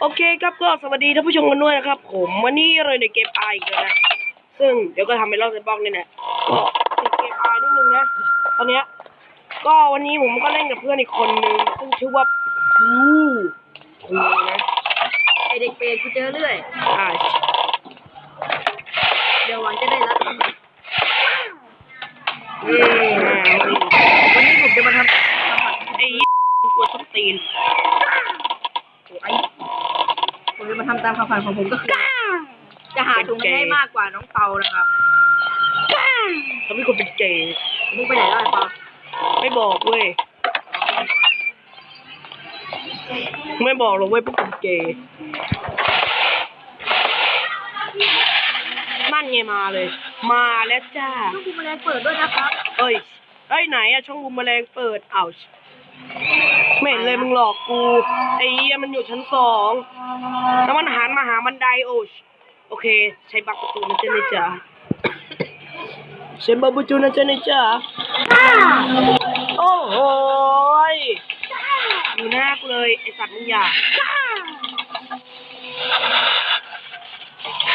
โอเคครับก็สวัสดีท่านผู้ชมกันด้วยนะครับ ผมวันนี้เราในเกมไออีกแล้วนะ ซึ่งเดี๋ยวก็ทำเป็นรอบเซนบ็อกนี่แหละก็ติดเกมไอนิดนึงนะตอนเนี้ยก็วันนี้ผมก็เล่นกับเพื่อนอีกคนนึงซึ่งชื่อว่าภูภูนะไอเด็กเปรตกูเจอเรื่อยอ่าเดี๋ยวหวังจะได้รับอืมวันนี้ผมจะมาทำทำผัดไอ้กลัวส้นตีนโอ้ไอผ มจะมาทำตามความฝันของผมก็คือจะหาถุงเงินให้มากกว่าน้องเปานะครับทำให้คนเป็นเกย์มึงไปไหนแล้วไอ้เปาไม่บอกเว้ยไม่บอกหรอกเว้ยพวกเป็นเกย์นั่นไงมาเลย มาแล้วจ้าต้องคุณแมลงเปิดด้วยนะครับเอ้ยเอ้ยไหนอะช่องบูมแมลงเปิดอ้าว ไม่เห็นเลยมึงหลอกกู ไอ้เหี้ยมันอยู่ชั้นสองแล้วมันหันมาหาบันไดโอ้ยโอเค ใช้บักประตูนะจ๊ะนี่จ๊ะใช้บักประตูนะจ๊ะนี่จ๊ะโอ้โหยอยู่หน้ากูเลย ไอสัตว์มึงอย่า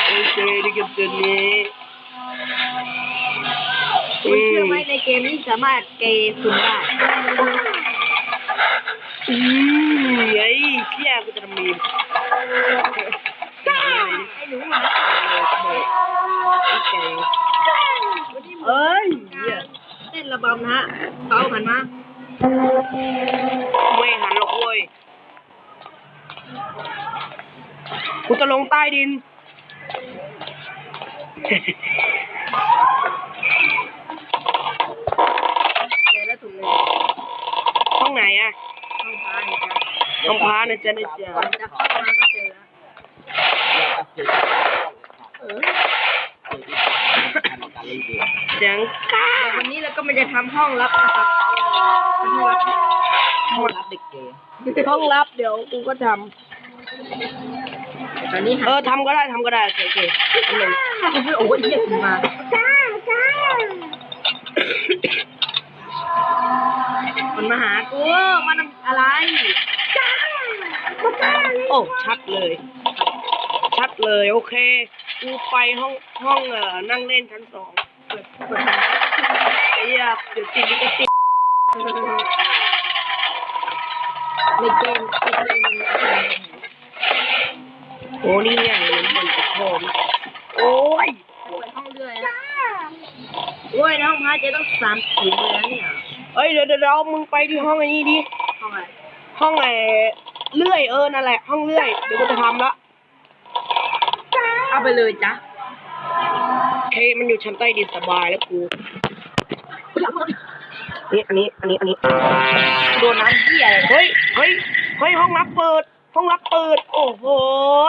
โอเคดีกับตัวนี้คุณเชื่อไหมในเกมนี้สามารถเกย์คุณได้ อืมไอ้เชี่ยกูจะทำมีมไอ้หนูหมาเอ้ยเต้นระบำนะฮะเปาหันมาไม่หันหรอกเว้ยกูจะลงใต้ดินเจอแล้วถุงเงินห้องไหนอะ ห้องพาเนี่ยจ้ะห้องพานะจ๊ะนะจ๊ะก่อนจะเข้ามาก็เจอแล้วเออเสียงก้าแต่วันนี้เราก็ไม่จะทำห้องลับนะครับห้องลับห้องรับเด็กเกห้องรับเดี๋ยวกูก็ทตอนนี้ำหาเออทำก็ได้ทำก็ได้โอเคโอเคทำเลยโอ้ยเรียกผมมามันมาหากูมัน โอ้ชัดเลย ชัดเลยโอเคกูไปห้องห้องเอ่อนั่งเล่นชั้นสองเปิดเปิดไอ้เหี้ยเดี๋ยวติดลิขสิทธิ์ในเกมในเกมโอ้นี่ไงมันจะโคมโอ้ยเปิดห้องเรื่อยโอ้ยนห้องพระเจ๊ต้องสามถุงเลยนะเนี่ยเอ้ยเดี๋ยวเดี๋ยวเดี๋ยวมึงไปที่ห้องไอ้นี่ดิห้องอะไรห้องไอ้ อยเออนั่นแหละห้องเลื่อยเดี๋ยวกูจะทำละเอาไปเลยจ้ะโอเคมันอยู่ชั้นใต้ดินสบายแล้วกูนี่อันนี้อันนี้อันนี้โดนน้ำเหี้ยอะไรเฮ้ยเฮ้ยเฮ้ยห้องรับเปิด ห้องรับเปิด โอ้โห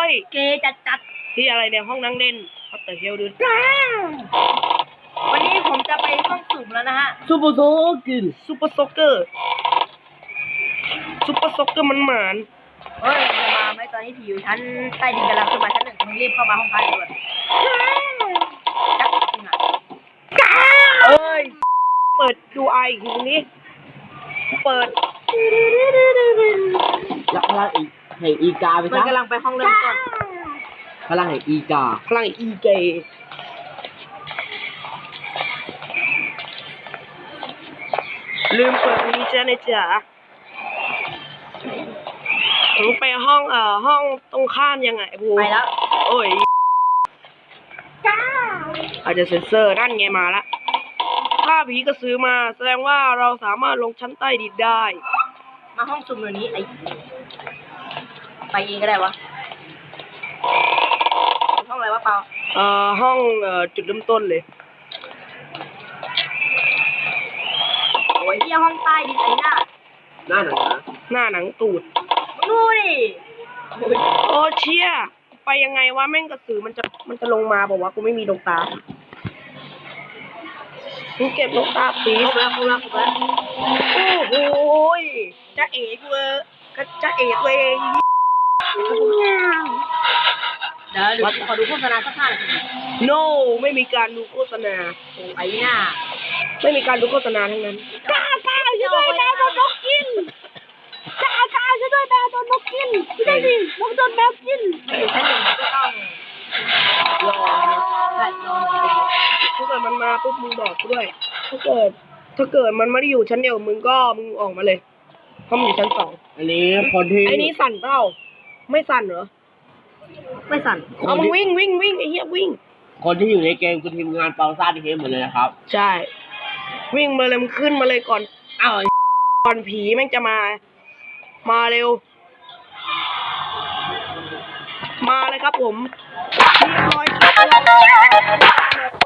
ยเกจัดจัดที่อะไรเนี่ยห้องนั่งเล่นพัตเตอร์เฮลดูวันนี้ผมจะไปห้องสุ่มแล้วนะฮะซูเปอร์โซกึซูเปอร์โซเกอร์ซูเปอร์โซเกอร์มันหมาน เฮ้ยจะมาไหมตอนนี้ผีอยู่ชั้นใต้ดินกำลังขึ้นมาชั้นหนึ่งมึงรีบเข้ามาห้องพักด่วนจักจริงอะเอ้ย เปิดดูไออีกทีนี้ เปิดแล้วพลังอีแห่งอีกาไปมันซะกำลังไปห้องเริ่มต้นพลังแห่งอีกา พลังอีเกย์ลืมเปิดนี้จ้ะนะจ๊ะ ผมไปห้องเอ่อห้องตรงข้ามยังไงบูไปแล้ว โอ้ยอาจจะเซ็นเซอร์นั่นไงมาละถ้าผีกระสือมา แสดงว่าเราสามารถลงชั้นใต้ดินได้ มาห้องสุ่มเดี๋ยวนี้ไอ้ไปเองก็ได้วะห้องอะไรวะเปาเอ่อห้องเอ่อจุดเริ่มต้นเลยโอ้ยที่ห้องใต้ดินไอ้หน้าหน้าหนังนะหน้าหนังตูด มึงดูดิโอ้ยโอ้เชี่ยไปยังไงวะแม่งกระสือมันจะมันจะลงมาบอกว่ากูไม่มีดวงตามึงเก็บดวงตาปีครบแล้วครบแล้วครบแล้วโอ้โหยจะเอกเวอร์ก็จะเอกเวงเดี๋ยวเดี๋ยวขอดูโฆษณาสักห้านาทีโนไม่มีการดูโฆษณาโอ้ไอ้หน้าไม่มีการดูโฆษณาทั้งนั้นกล้ากล้าช่วยแมวโดนนกกิน กล้ากล้าช่วยแมวโดนนกกินไม่ได้ดิผมโดนแมวกินอยู่ชั้นหนึ่งก็ต้องรอนะถ้าเกิดมันมาปุ๊บมึงบอกกูด้วย ถ้าเกิด ถ้าเกิดมันไม่ได้อยู่ชั้นเดียวมึงก็มึงออกมาเลยเพราะมันอยู่ชั้นสองอันนี้คนที่ไอ้นี้สั่นเปล่าไม่สั่นเหรอไม่สั่นเอามึงวิ่งวิ่งวิ่งไอ้เหี้ยวิ่ง คนที่อยู่ในเกมคือทีมงานเปาซ่าทีเกมหมดเลยนะครับ ใช่ วิ่งมาเลยมึงขึ้นมาเลยก่อนอ้าวก่อนผีแม่งจะมา มาเร็ว มาเลยครับผมเรียบร้อยครับ